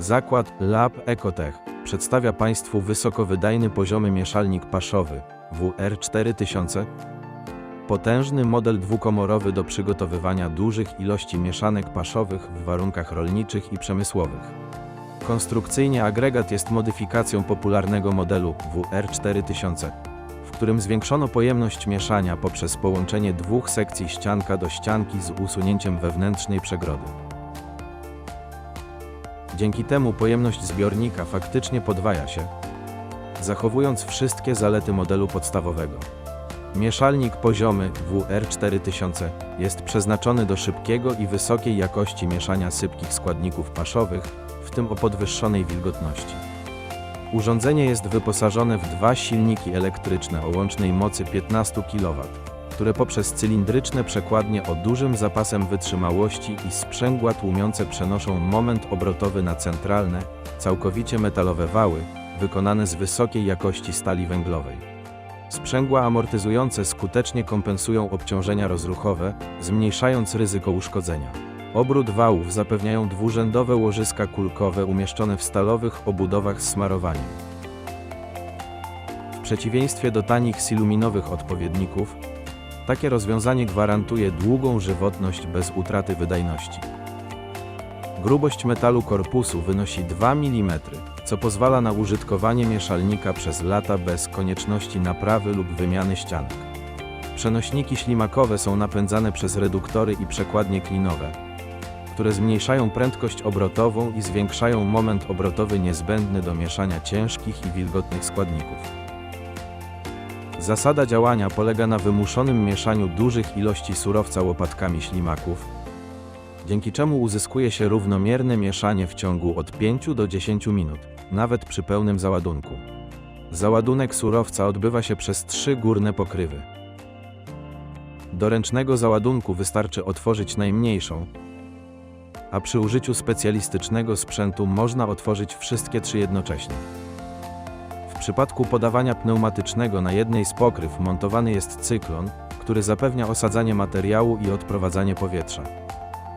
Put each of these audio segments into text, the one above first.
Zakład Lab Ecotech przedstawia Państwu wysokowydajny poziomy mieszalnik paszowy WR4000. Potężny model dwukomorowy do przygotowywania dużych ilości mieszanek paszowych w warunkach rolniczych i przemysłowych. Konstrukcyjnie agregat jest modyfikacją popularnego modelu WR4000, w którym zwiększono pojemność mieszania poprzez połączenie dwóch sekcji ścianka do ścianki z usunięciem wewnętrznej przegrody. Dzięki temu pojemność zbiornika faktycznie podwaja się, zachowując wszystkie zalety modelu podstawowego. Mieszalnik poziomy WR4000 jest przeznaczony do szybkiego i wysokiej jakości mieszania sypkich składników paszowych, w tym o podwyższonej wilgotności. Urządzenie jest wyposażone w dwa silniki elektryczne o łącznej mocy 15 kW, które poprzez cylindryczne przekładnie o dużym zapasem wytrzymałości i sprzęgła tłumiące przenoszą moment obrotowy na centralne, całkowicie metalowe wały, wykonane z wysokiej jakości stali węglowej. Sprzęgła amortyzujące skutecznie kompensują obciążenia rozruchowe, zmniejszając ryzyko uszkodzenia. Obrót wałów zapewniają dwurzędowe łożyska kulkowe umieszczone w stalowych obudowach z smarowaniem. W przeciwieństwie do tanich siluminowych odpowiedników, takie rozwiązanie gwarantuje długą żywotność bez utraty wydajności. Grubość metalu korpusu wynosi 2 mm, co pozwala na użytkowanie mieszalnika przez lata bez konieczności naprawy lub wymiany ścianek. Przenośniki ślimakowe są napędzane przez reduktory i przekładnie klinowe, które zmniejszają prędkość obrotową i zwiększają moment obrotowy niezbędny do mieszania ciężkich i wilgotnych składników. Zasada działania polega na wymuszonym mieszaniu dużych ilości surowca łopatkami ślimaków, dzięki czemu uzyskuje się równomierne mieszanie w ciągu od 5 do 10 minut, nawet przy pełnym załadunku. Załadunek surowca odbywa się przez trzy górne pokrywy. Do ręcznego załadunku wystarczy otworzyć najmniejszą, a przy użyciu specjalistycznego sprzętu można otworzyć wszystkie trzy jednocześnie. Przypadku podawania pneumatycznego na jednej z pokryw montowany jest cyklon, który zapewnia osadzanie materiału i odprowadzanie powietrza.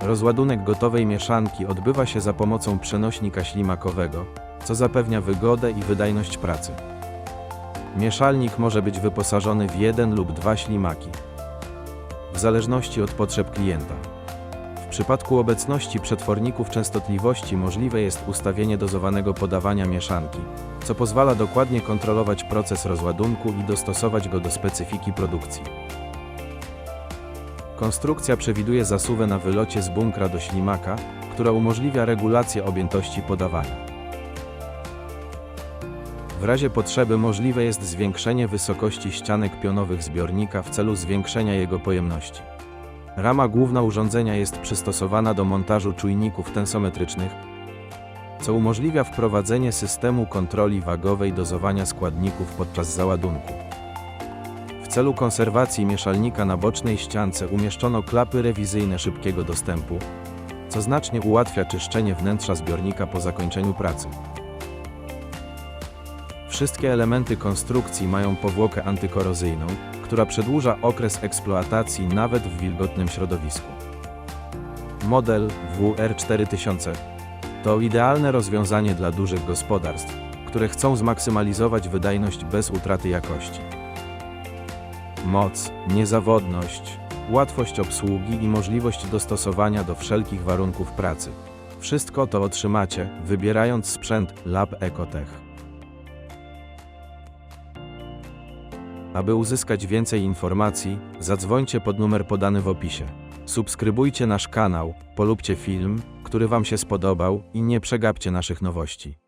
Rozładunek gotowej mieszanki odbywa się za pomocą przenośnika ślimakowego, co zapewnia wygodę i wydajność pracy. Mieszalnik może być wyposażony w jeden lub dwa ślimaki, w zależności od potrzeb klienta. Przypadku obecności przetworników częstotliwości możliwe jest ustawienie dozowanego podawania mieszanki, co pozwala dokładnie kontrolować proces rozładunku i dostosować go do specyfiki produkcji. Konstrukcja przewiduje zasuwę na wylocie z bunkra do ślimaka, która umożliwia regulację objętości podawania. W razie potrzeby możliwe jest zwiększenie wysokości ścianek pionowych zbiornika w celu zwiększenia jego pojemności. Rama główna urządzenia jest przystosowana do montażu czujników tensometrycznych, co umożliwia wprowadzenie systemu kontroli wagowej dozowania składników podczas załadunku. W celu konserwacji mieszalnika na bocznej ściance umieszczono klapy rewizyjne szybkiego dostępu, co znacznie ułatwia czyszczenie wnętrza zbiornika po zakończeniu pracy. Wszystkie elementy konstrukcji mają powłokę antykorozyjną, która przedłuża okres eksploatacji nawet w wilgotnym środowisku. Model WR4000 to idealne rozwiązanie dla dużych gospodarstw, które chcą zmaksymalizować wydajność bez utraty jakości. Moc, niezawodność, łatwość obsługi i możliwość dostosowania do wszelkich warunków pracy. Wszystko to otrzymacie, wybierając sprzęt Lab Ecotech. Aby uzyskać więcej informacji, zadzwońcie pod numer podany w opisie. Subskrybujcie nasz kanał, polubcie film, który Wam się spodobał i nie przegapcie naszych nowości.